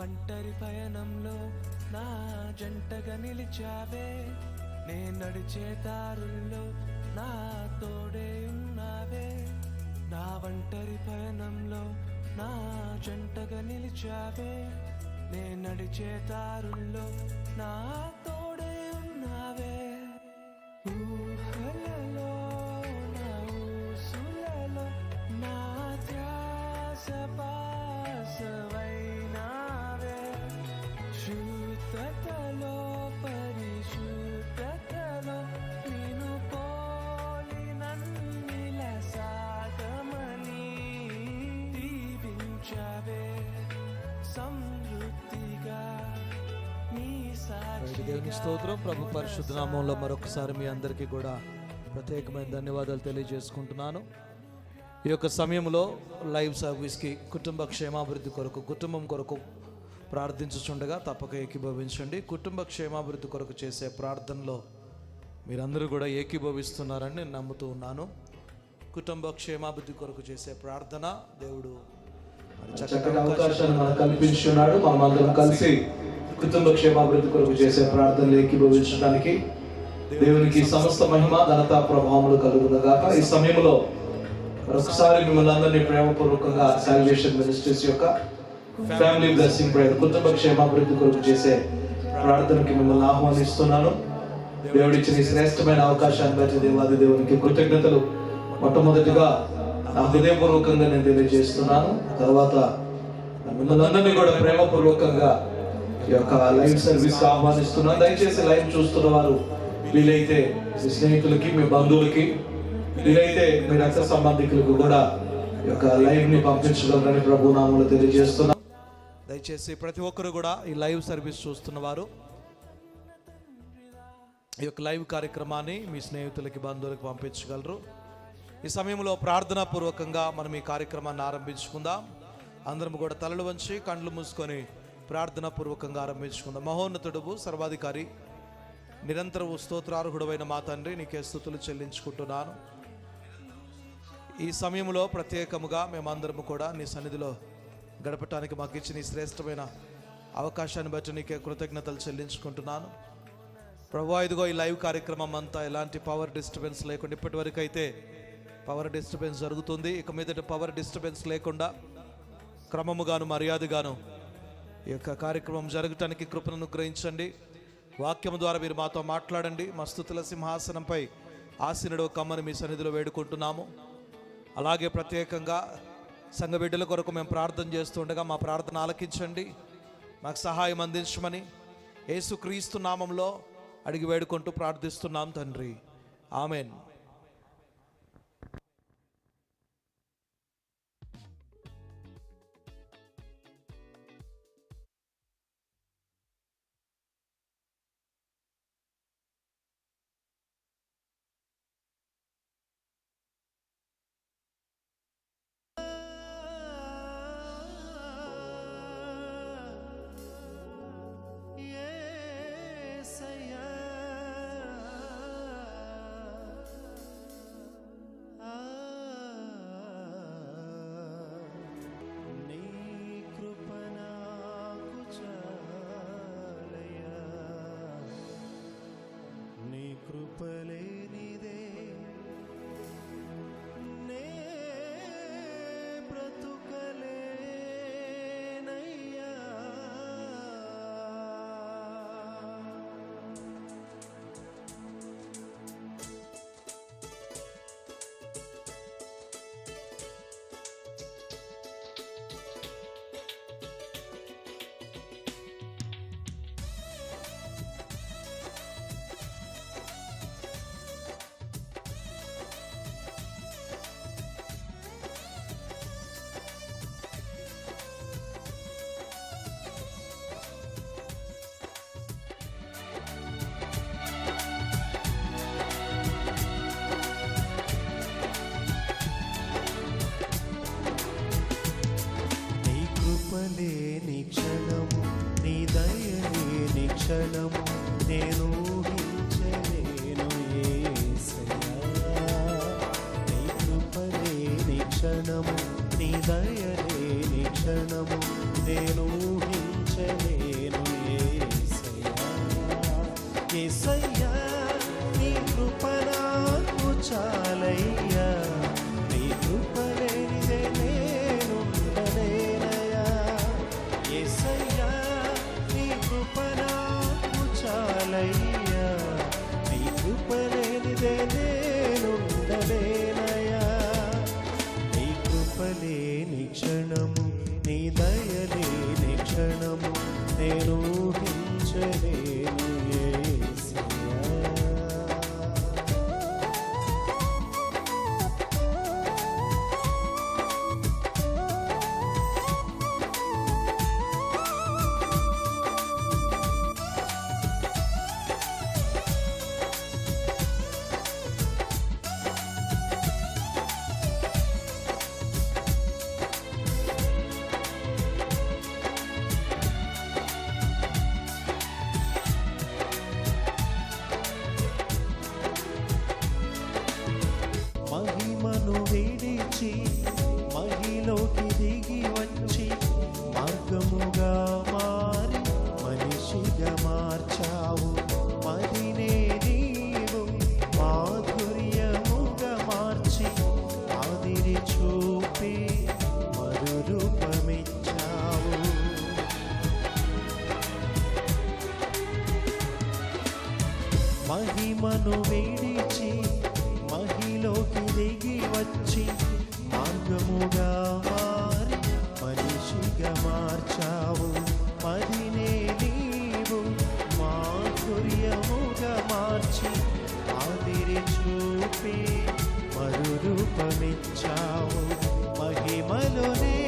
ఒంటరి పయనంలో నా జంటగా నిలిచావే. నే నడిచే దారుల్లో నా తోడే ఉన్నావే. నా ఒంటరి పయనంలో నా జంటగా నిలిచావే. నే నడిచే దారుల్లో నా తోడే ఉన్నావే. స్తోత్రం. ప్రభు పరిశుద్ధ నామంలో మరొకసారి మీ అందరికీ కూడా ప్రత్యేకమైన ధన్యవాదాలు తెలియజేసుకుంటున్నాను. ఈ యొక్క సమయంలో లైవ్ సర్వీస్కి కుటుంబ క్షేమాభివృద్ధి కొరకు కుటుంబం కొరకు ప్రార్థించుచుండగా తప్పక ఏకీభవించండి. కుటుంబ క్షేమాభివృద్ధి కొరకు చేసే ప్రార్థనలో మీరందరూ కూడా ఏకీభవిస్తున్నారని నేను నమ్ముతూ ఉన్నాను. కుటుంబ క్షేమాభివృద్ధి కొరకు చేసే ప్రార్థన దేవుడు చక్కగా చక్కటి అవకాశాన్ని మనకు కల్పించున్నాడు. మనం అందరం కలిసి కుటుంబ క్షేమాభివృద్ధి కొరకు చేసే ప్రార్థనలు ఏకీభవించడానికి దేవునికి సమస్త మహిమ ఘనత ప్రభావములు కలుగునగాక. ఈ సమయంలో మరొకసారి మిమ్మల్ని అందరినీ ప్రేమపూర్వకంగా సాల్వేషన్ మినిస్ట్రీస్ యొక్క ఫ్యామిలీ బ్లెస్సింగ్ ప్రేయర్ కుటుంబ క్షేమాభివృద్ధి కొరకు చేసే ప్రార్థనకి మిమ్మల్ని ఆహ్వానిస్తున్నాను. దేవుడిచ్చిన ఈ శ్రేష్టమైన అవకాశాన్ని బట్టి దేవాది దేవునికి కృతజ్ఞతలు. మొట్టమొదటిగా నా హృదయపూర్వకంగా నేను తెలియజేస్తున్నాను. తర్వాత మిమ్మల్ని అందరినీ కూడా ప్రేమపూర్వకంగా యొక్క లైవ్ సర్వీస్ ఆహ్వానిస్తున్నాను దయచేసి లైవ్ చూస్తున్న వారు వీలైతే మీ స్నేహితులకి మీ బంధువులకి వీలైతే మీ రక్త సంబంధికులకు కూడా ఈ యొక్క లైవ్ని పంపించగలరని ప్రభు నామలు తెలియజేస్తున్నాను దయచేసి ప్రతి ఒక్కరు కూడా ఈ లైవ్ సర్వీస్ చూస్తున్న వారు ఈ యొక్క లైవ్ కార్యక్రమాన్ని మీ స్నేహితులకి బంధువులకి పంపించగలరు. ఈ సమయంలో ప్రార్థనా పూర్వకంగా మనం ఈ కార్యక్రమాన్ని ఆరంభించుకుందాం. అందరం కూడా తలలు వంచి కండ్లు మూసుకొని ప్రార్థన పూర్వకంగా ఆరంభించుకుందాం. మహోన్నతుడువు సర్వాధికారి నిరంతరము స్తోత్రార్హుడమైన మా తండ్రి నీకే స్థుతులు చెల్లించుకుంటున్నాను. ఈ సమయంలో ప్రత్యేకముగా మేమందరము కూడా నీ సన్నిధిలో గడపటానికి మాకు ఇచ్చిన ఈ శ్రేష్టమైన అవకాశాన్ని బట్టి నీకే కృతజ్ఞతలు చెల్లించుకుంటున్నాను. ప్రభు ఇదిగో ఈ లైవ్ కార్యక్రమం అంతా ఎలాంటి పవర్ డిస్టర్బెన్స్ లేకుండా ఇప్పటివరకు అయితే పవర్ డిస్టర్బెన్స్ జరుగుతుంది. ఇక మీదట పవర్ డిస్టర్బెన్స్ లేకుండా క్రమముగాను మర్యాదగాను ఈ యొక్క కార్యక్రమం జరగటానికి కృపను అనుగ్రహించండి. వాక్యం ద్వారా మీరు మాతో మాట్లాడండి. మా స్థుతుల సింహాసనంపై ఆసీనుడు కమ్మని మీ సన్నిధిలో వేడుకుంటున్నాము. అలాగే ప్రత్యేకంగా సంఘ బిడ్డల కొరకు మేము ప్రార్థన చేస్తుండగా మా ప్రార్థన ఆలకించండి. మాకు సహాయం అందించమని యేసుక్రీస్తు నామంలో అడిగి వేడుకుంటూ ప్రార్థిస్తున్నాం తండ్రి. ఆమెన్. నన్ను వేడిచి మహిలోకి దిగి వచ్చి మార్గముగా మారి మనిషిగా మార్చావు. మదినే నీవు మాధుర్యముగా మార్చి ఆదిరి చూపి మరురూపమిచ్చావు. మహిమలోనే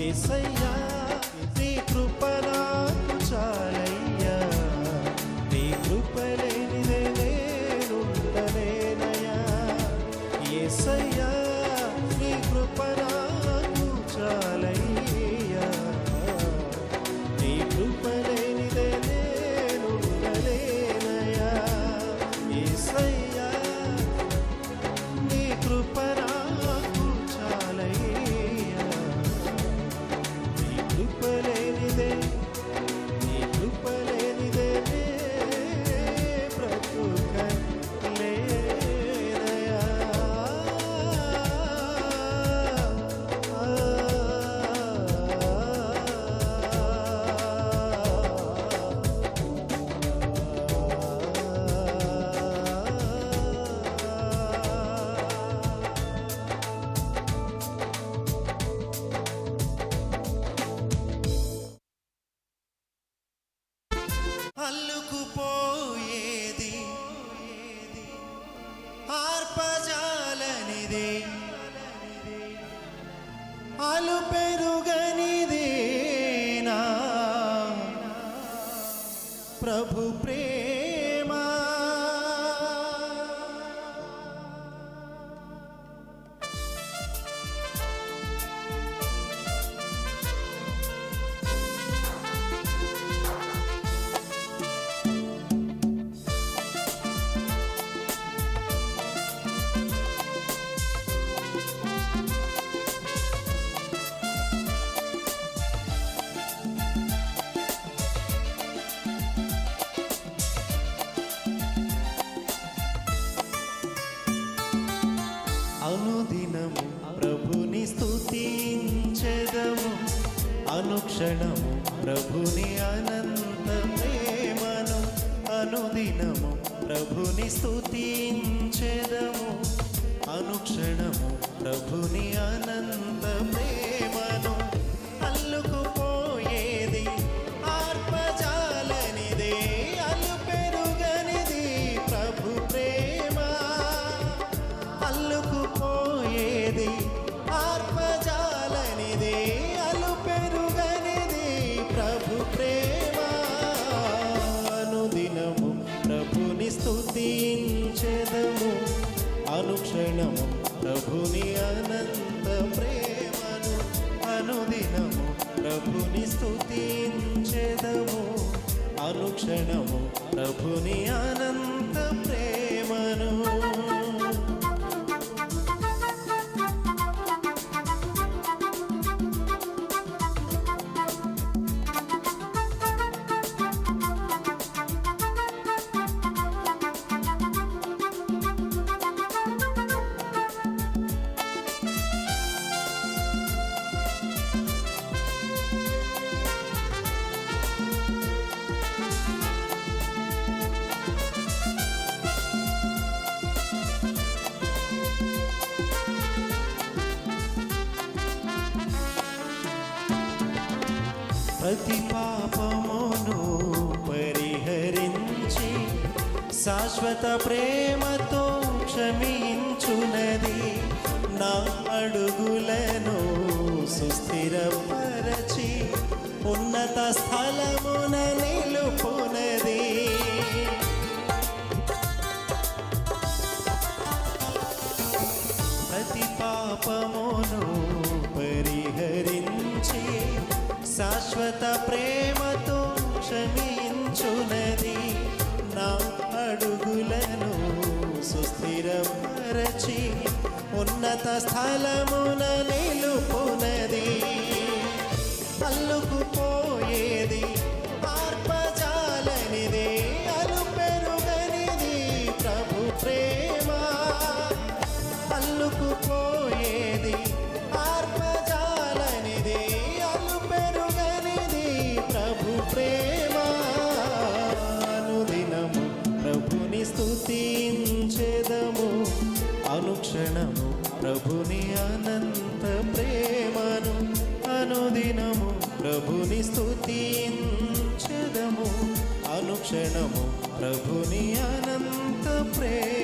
ఏసయ్యా నీ కృప క్షణము ప్రభుని అనంత ప్రేమను అనుదినము. ప్రభుని స్థుతించెదము అనుక్షణము ప్రతి పాపమును పరిహరించి శాశ్వత ప్రేమతో క్షమించునది. నా అడుగులను సుస్థిరపరచి ఉన్నత స్థలమున నిలుపునది. ప్రతి పాపమును శాశ్వత ప్రేమతో క్షమించునది నా అడుగులను సుస్థిరపరచి ఉన్నత స్థలమున నిలుపున. క్షణము ప్రభుని అనంత ప్రేమ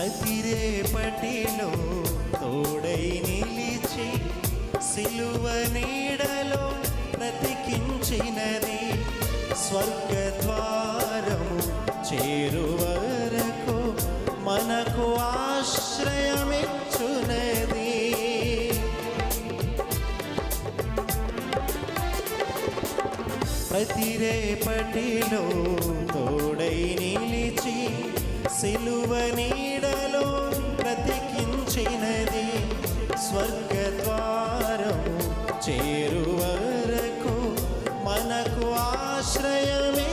ప్రతి తోడై నిలిచి సిలువ నీడలో బ్రతికించినది స్వర్గద్వారము చేరువరకు మనకు ఆశ్రయమిచ్చునది. ప్రతిరేపటిలో తోడై నిలిచి సిలువ నీడలో బ్రతికించినది స్వర్గద్వారము చేరు వరకు మనకు ఆశ్రయమే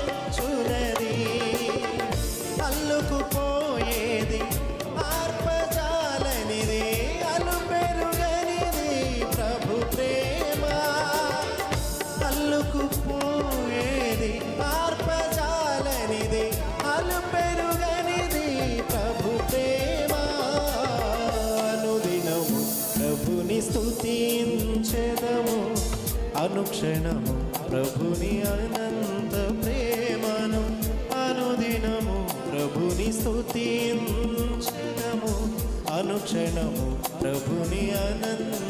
అనుక్షణము ప్రభుని అనంత ప్రేమను అనుదినము ప్రభుని స్తుతించెదము. అనుక్షణము ప్రభుని అనంత